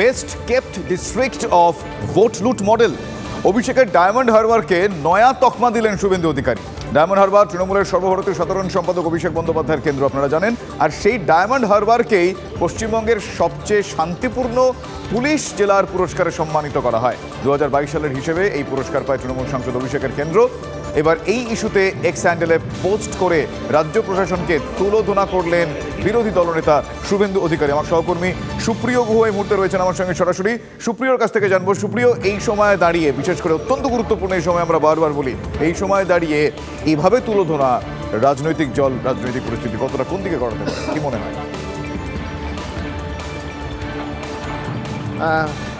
Best kept district of vote loot model অভিষেকের diamond হারবারকে নয়া তকমা দিলেন শুভেন্দু অধিকারী। ডায়মন্ড হারবার তৃণমূলের সর্বভারতীয় সাধারণ সম্পাদক অভিষেক বন্দ্যোপাধ্যায়ের কেন্দ্র, আপনারা জানেন। আর সেই ডায়মন্ড হারবারকেই পশ্চিমবঙ্গের সবচেয়ে শান্তিপূর্ণ পুলিশ জেলার পুরস্কারে সম্মানিত করা হয়। দু হাজার বাইশ সালের হিসেবে এই পুরস্কার পায় তৃণমূল সাংসদ অভিষেকের কেন্দ্র। এবার এই ইস্যুতে এক্স হ্যান্ডেলে পোস্ট করে রাজ্য প্রশাসনকে তুলোধনা করলেন বিরোধী দলনেতা শুভেন্দু অধিকারী। আমার সহকর্মী সুপ্রিয় গুহ এই মুহূর্তে রয়েছেন আমার সঙ্গে সরাসরি। সুপ্রিয়র কাছ থেকে জানব, সুপ্রিয়, এই সময়ে দাঁড়িয়ে, বিশেষ করে অত্যন্ত গুরুত্বপূর্ণ এই সময় আমরা বারবার বলি, এই সময় দাঁড়িয়ে এইভাবে তুলোধনা রাজনৈতিক জল রাজনৈতিক পরিস্থিতি কতটা কোন দিকে করাতে পারে? কি মনে হয়?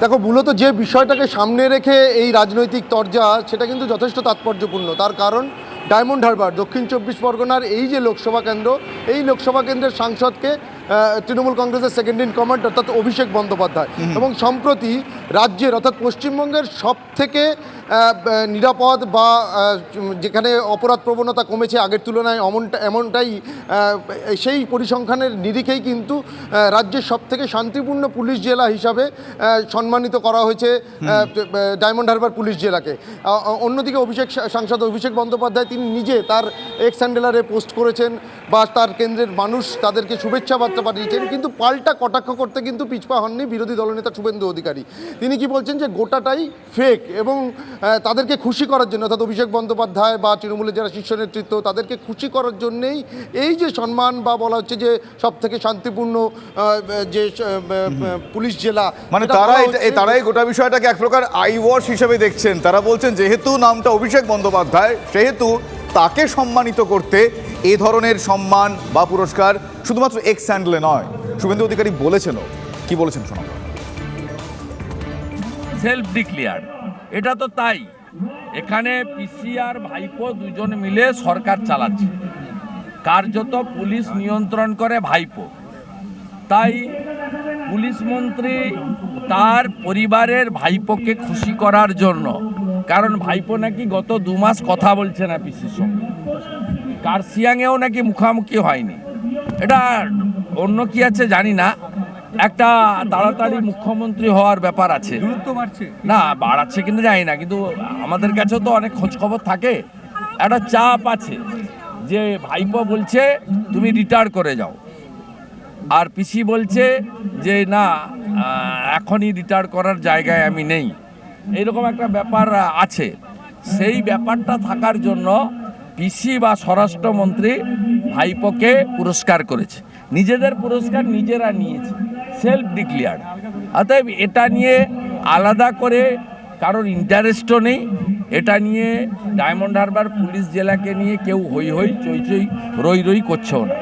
দেখো মূলত যে বিষয়টাকে সামনে রেখে এই রাজনৈতিক তরজা সেটা কিন্তু যথেষ্ট তাৎপর্যপূর্ণ। তার কারণ ডায়মন্ড হারবার দক্ষিণ চব্বিশ পরগনার এই যে লোকসভা কেন্দ্র এই লোকসভা কেন্দ্রের সাংসদকে তৃণমূল কংগ্রেসের সেকেন্ড ইন কমান্ড অর্থাৎ অভিষেক বন্দ্যোপাধ্যায়। এবং সম্প্রতি রাজ্যের অর্থাৎ পশ্চিমবঙ্গের সব থেকে নিরাপদ বা যেখানে অপরাধ প্রবণতা কমেছে আগের তুলনায় এমনটা এমনটাই সেই পরিসংখ্যানের নিরিখেই কিন্তু রাজ্যের সব থেকে শান্তিপূর্ণ পুলিশ জেলা হিসাবে সম্মানিত করা হয়েছে ডায়মন্ড হারবার পুলিশ জেলাকে। অন্যদিকে অভিষেক সাংসদ অভিষেক বন্দ্যোপাধ্যায়, তিনি নিজে তার এক্স হ্যান্ডেলারে পোস্ট করেছেন বা তার কেন্দ্রের মানুষ তাদেরকে শুভেচ্ছা বার্তা পাঠিয়েছেন, কিন্তু পাল্টা কটাক্ষ করতে কিন্তু পিছপা হননি বিরোধী দলনেতা শুভেন্দু অধিকারী। তিনি কি বলছেন যে গোটাটাই ফেক এবং তাদেরকে খুশি করার জন্য অর্থাৎ অভিষেক বন্দ্যোপাধ্যায় বা তৃণমূলের যারা শীর্ষ নেতৃত্ব তাদেরকে খুশি করার জন্যেই এই যে সম্মান বা বলা হচ্ছে যে সব থেকে শান্তিপূর্ণ যে পুলিশ জেলা মানে তারা তারা এই গোটা বিষয়টাকে এক প্রকার আই ওয়াশ হিসেবে দেখছেন। তারা বলছেন যেহেতু নামটা অভিষেক বন্দ্যোপাধ্যায় সেহেতু তাকে সম্মানিত করতে এ ধরনের সম্মান বা পুরস্কার শুধুমাত্র এক্স স্যান্ডলে নয়। শুভেন্দু অধিকারী বলেছেনও। কি বলেছেন শোনা সেলফ ডিক্লেয়ার এটা তো তাই। এখানে পিসি আর ভাইপো দুজন মিলে সরকার চালাচ্ছে। কার্যত পুলিশ নিয়ন্ত্রণ করে ভাইপো। তাই পুলিশ মন্ত্রী তার পরিবারের ভাইপোকে খুশি করার জন্য, কারণ ভাইপো নাকি গত দু মাস কথা বলছে না পিসির সঙ্গে। কার্সিয়াংয়েও নাকি মুখামুখি হয়নি। এটা অন্য কি আছে জানি না। একটা তাড়াতাড়ি মুখ্যমন্ত্রী হওয়ার ব্যাপার আছে। না বাড়াচ্ছে কিন্তু জানি না কিন্তু আমাদের কাছেও তো অনেক খোঁজ খবর থাকে। একটা চাপ আছে যে ভাইপো বলছে তুমি রিটায়ার করে যাও। আর পিসি বলছে যে না এখনই রিটায়ার করার জায়গায় আমি নেই। এইরকম একটা ব্যাপার আছে। সেই ব্যাপারটা থাকার জন্য পিসি বা স্বরাষ্ট্রমন্ত্রী ভাইপোকে পুরস্কার করেছে। নিজেদের পুরস্কার নিজেরা নিয়েছে। সেলফ ডিক্লেয়ার্ড অতএব এটা নিয়ে আলাদা করে কারোর ইন্টারেস্টও নেই। এটা নিয়ে ডায়মন্ড হারবার পুলিশ জেলাকে নিয়ে কেউ হই হই চই চই রই রই করছেও না।